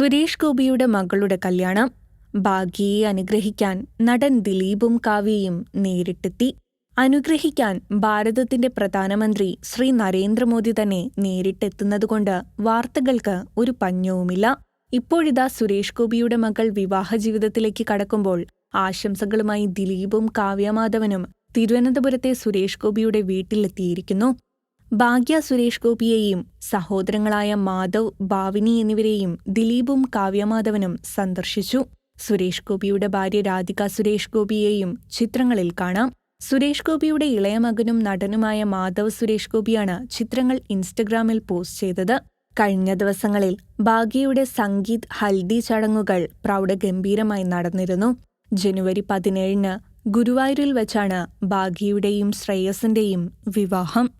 സുരേഷ് ഗോപിയുടെ മകളുടെ കല്യാണം ഭാഗ്യയെ അനുഗ്രഹിക്കാൻ നടൻ ദിലീപും കാവ്യയും നേരിട്ടെത്തി. അനുഗ്രഹിക്കാൻ ഭാരതത്തിന്റെ പ്രധാനമന്ത്രി ശ്രീ നരേന്ദ്രമോദി തന്നെ നേരിട്ടെത്തുന്നതുകൊണ്ട് വാർത്തകൾക്ക് ഒരു പഞ്ഞവുമില്ല. ഇപ്പോഴിതാ സുരേഷ് ഗോപിയുടെ മകൾ വിവാഹ ജീവിതത്തിലേക്ക് കടക്കുമ്പോൾ ആശംസകളുമായി ദിലീപും കാവ്യമാധവനും തിരുവനന്തപുരത്തെ സുരേഷ് ഗോപിയുടെ വീട്ടിലെത്തിയിരിക്കുന്നു. ഭാഗ്യ സുരേഷ് ഗോപിയെയും സഹോദരങ്ങളായ മാധവ് ഭാവിനി എന്നിവരെയും ദിലീപും കാവ്യമാധവനും സന്ദർശിച്ചു. സുരേഷ് ഗോപിയുടെ ഭാര്യ രാധിക സുരേഷ് ഗോപിയെയും ചിത്രങ്ങളിൽ കാണാം. സുരേഷ് ഗോപിയുടെ ഇളയ മകനും നടനുമായ മാധവ് സുരേഷ് ഗോപിയാണ് ചിത്രങ്ങൾ ഇൻസ്റ്റഗ്രാമിൽ പോസ്റ്റ് ചെയ്തത്. കഴിഞ്ഞ ദിവസങ്ങളിൽ ഭാഗ്യയുടെ സംഗീത് ഹൽദി ചടങ്ങുകൾ പ്രൗഢഗംഭീരമായി നടന്നിരുന്നു. ജനുവരി പതിനേഴിന് ഗുരുവായൂരിൽ വച്ചാണ് ഭാഗ്യയുടെയും ശ്രേയസിന്റെയും വിവാഹം.